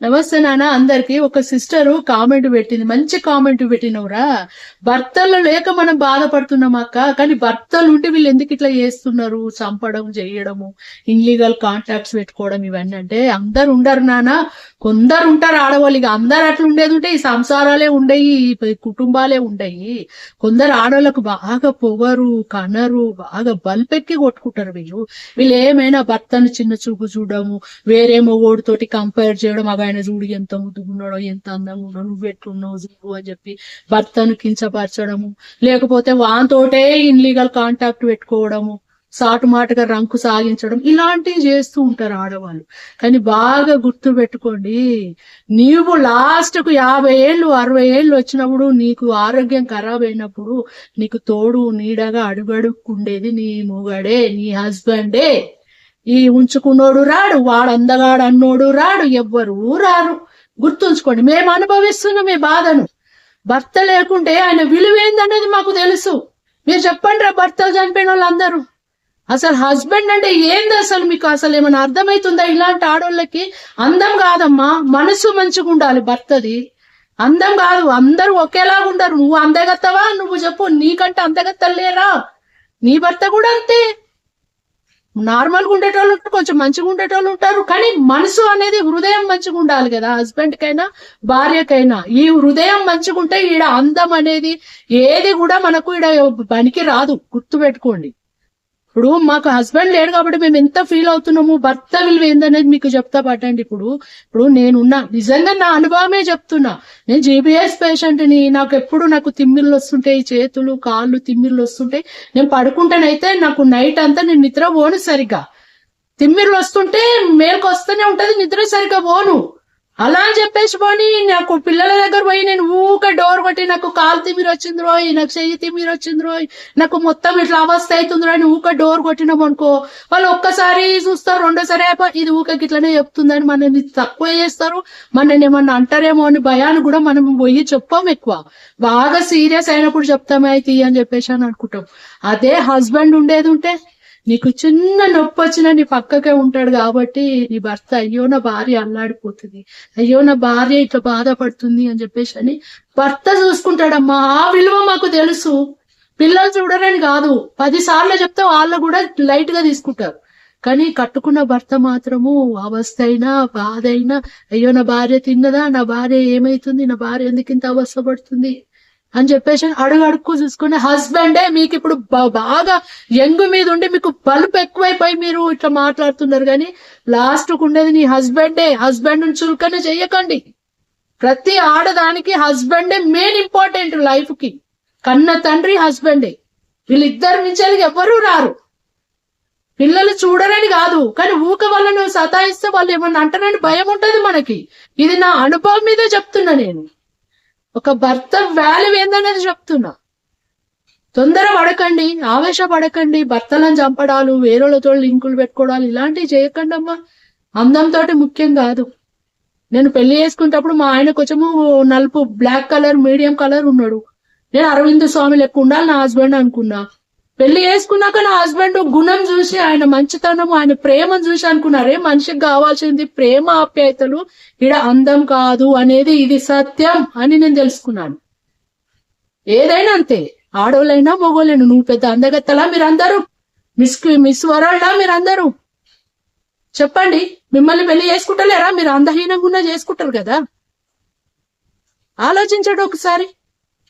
నమస్తే నాన్న అందరికి ఒక సిస్టర్ కామెంట్ పెట్టింది. మంచి కామెంట్ పెట్టినవురా. భర్తలు లేక మనం బాధపడుతున్నాం అక్క కానీ భర్తలు ఉంటే వీళ్ళు ఎందుకు ఇట్లా చేస్తున్నారు? చంపడం చేయడము ఇన్లీగల్ కాంట్రాక్ట్స్ పెట్టుకోవడం ఇవన్నీ అంటే అందరు ఉండరు నాన్న. కొందరు ఉంటారు ఆడవాళ్ళు. ఇక అందరు అట్లా ఉండేది ఉంటే ఈ సంసారాలే ఉండయి కుటుంబాలే ఉండయి. కొందరు ఆడవాళ్ళకు బాగా పొగరు కనరు బాగా బల్పెక్కి కొట్టుకుంటారు వీళ్ళు. వీళ్ళు ఏమైనా భర్తను చిన్న చూపు చూడము వేరే మొగోడితోటి కంపేర్ చేయడం అవన్నీ ఆయన చూడు ఎంత ముద్దుకున్నాడో ఎంత అందంగా ఉన్నాడో నువ్వు ఎట్లున్నావు చూడు అని చెప్పి భర్తను కించపరచడము లేకపోతే వాంతోటే ఇన్లీగల్ కాంటాక్ట్ పెట్టుకోవడము సాటు మాటగా రంకు సాగించడం ఇలాంటివి చేస్తూ ఉంటారు ఆడవాళ్ళు. కానీ బాగా గుర్తు పెట్టుకోండి నీవు లాస్ట్కు యాభై ఏళ్ళు అరవై ఏళ్ళు వచ్చినప్పుడు నీకు ఆరోగ్యం ఖరాబ్ అయినప్పుడు నీకు తోడు నీడగా అడుగడుక్కుండేది నీ మొగడే నీ హస్బెండే ఈ ఉంచుకున్నోడు రాడు వాడు అందగాడు అన్నోడు రాడు ఎవ్వరు రారు. గుర్తుంచుకోండి మేము అనుభవిస్తున్నాం మీ బాధను. భర్త లేకుంటే ఆయన విలువ ఏందనేది మాకు తెలుసు. మీరు చెప్పండి రా భర్తలు చనిపోయిన వాళ్ళందరూ. అసలు హస్బెండ్ అంటే ఏంది అసలు మీకు? అసలు ఏమైనా అర్థమవుతుందా ఇలాంటి ఆడోళ్ళకి అందం కాదమ్మా మనసు మంచిగా ఉండాలి భర్తది. అందం కాదు అందరూ ఒకేలాగా ఉండరు. నువ్వు అందగత్తవా? నువ్వు చెప్పు నీకంటే అందగత్తలు లేరా? నీ భర్త కూడా అంతే. నార్మల్గా ఉండేటోళ్ళు ఉంటారు కొంచెం మంచిగా ఉండేటోళ్ళు ఉంటారు కానీ మనసు అనేది హృదయం మంచిగా ఉండాలి కదా. హస్బెండ్ కైనా భార్యకైనా ఈ హృదయం మంచిగా ఉంటే ఈడ అందం అనేది ఏది కూడా మనకు ఈడ పనికి రాదు. గుర్తు పెట్టుకోండి ఇప్పుడు మాకు హస్బెండ్ లేడు కాబట్టి మేము ఎంత ఫీల్ అవుతున్నాము భర్త విలువ ఏందనేది మీకు చెప్తా పట్టండి ఇప్పుడు. ఇప్పుడు నేనున్నా నిజంగా నా అనుభవమే చెప్తున్నా. నేను జీబీఎస్ పేషెంట్ని నాకు ఎప్పుడు నాకు తిమ్మిర్లు వస్తుంటాయి చేతులు కాళ్ళు తిమ్మిర్లు వస్తుంటాయి. నేను పడుకుంటేనైతే నాకు నైట్ అంతా నేను నిద్ర పోను సరిగ్గా. తిమ్మిర్లు వస్తుంటే మేలుకు వస్తూనే ఉంటది నిద్ర సరిగ్గా పోను. అలా అని చెప్పేసి పోని నాకు పిల్లల దగ్గర పోయి నేను ఊక డోర్ కొట్టి నాకు కాలు తిమ్మిరి వచ్చింది రోయ్ నాకు చెయ్యి తిమ్మిరి వచ్చింది రోయ్ నాకు మొత్తం ఇట్లా అవస్థ అవుతుంది రోయ్ అని ఊక డోర్ కొట్టినాం అనుకో వాళ్ళు ఒక్కసారి చూస్తారు రెండోసారి ఇది ఊక ఇట్లనే చెప్తుందని మనని తక్కువ చేస్తారు మనని ఏమన్నా అంటారేమో అని భయాన్ని కూడా మనం పోయి చెప్పాం ఎక్కువ. బాగా సీరియస్ అయినప్పుడు చెప్తామే అయితే అని చెప్పేసి అని అనుకుంటాం. అదే హస్బెండ్ ఉండేది ఉంటే నీకు చిన్న నొప్పి వచ్చినా నీ పక్కకే ఉంటాడు కాబట్టి నీ భర్త అయ్యో నా భార్య అల్లాడిపోతుంది. అయ్యో నా భార్య ఇట్లా బాధపడుతుంది అని చెప్పేసి అని భర్త చూసుకుంటాడమ్మా. ఆ విలువ మాకు తెలుసు. పిల్లలు చూడరని కాదు. పది సార్లు చెప్తే వాళ్ళు కూడా లైట్గా తీసుకుంటారు. కానీ కట్టుకున్న భర్త మాత్రము అవస్థ అయినా బాధ అయినా అయ్యో నా భార్య తిన్నదా? నా భార్య ఏమైతుంది? నా భార్య ఎందుకు ఇంత అవస్థపడుతుంది? అని చెప్పేసి అడుగు అడుక్కు చూసుకునే హస్బెండే మీకు ఇప్పుడు బాగా యంగ్ మీద ఉండి మీకు బల్బ్ ఎక్కువైపోయి మీరు ఇట్లా మాట్లాడుతున్నారు. కానీ లాస్ట్ ఉండేది నీ హస్బెండే హస్బెండ్ చులకన చెయ్యకండి. ప్రతి ఆడదానికి హస్బెండే మెయిన్ ఇంపార్టెంట్ లైఫ్కి. కన్న తండ్రి హస్బెండే వీళ్ళిద్దరి నుంచి ఎవరూ రారు. పిల్లలు చూడరని కాదు. కానీ ఊక వాళ్ళను సతాయిస్తే వాళ్ళు ఏమన్నా అంటారని భయం ఉంటది మనకి. ఇది నా అనుభవం మీదే చెప్తున్నా నేను. ఒక భర్త వాల్యూ ఏందనేది చెప్తున్నా. తొందర పడకండి ఆవేశపడకండి భర్తలను చంపడాలు వేరేలతో లింకులు పెట్టుకోవడాలు ఇలాంటివి చేయకండి అమ్మా అందంతో ముఖ్యం కాదు. నేను పెళ్ళి చేసుకునేటప్పుడు మా ఆయన కొంచెము నలుపు బ్లాక్ కలర్ మీడియం కలర్ ఉన్నాడు. నేను అరవింద్ స్వామి లెక్క ఉండాలి నా హస్బెండ్ అనుకున్నా. పెళ్ళి చేసుకున్నాక నా హస్బెండ్ గుణం చూసి ఆయన మంచితనం ఆయన ప్రేమను చూసి అనుకున్నారే మనిషికి కావాల్సింది ప్రేమ ఆప్యాయతలు ఇడ అందం కాదు అనేది ఇది సత్యం అని నేను తెలుసుకున్నాను. ఏదైనా అంతే ఆడోళ్ళైనా మగోళ్ళైనా నువ్వు పెద్ద అందగత్తలా మీరందరూ మిస్ మిస్ వరల్డా మీరందరూ. చెప్పండి మిమ్మల్ని పెళ్ళి చేసుకుంటలేరా? మీరు అందహీనంగా చేసుకుంటారు కదా. ఆలోచించడు ఒకసారి.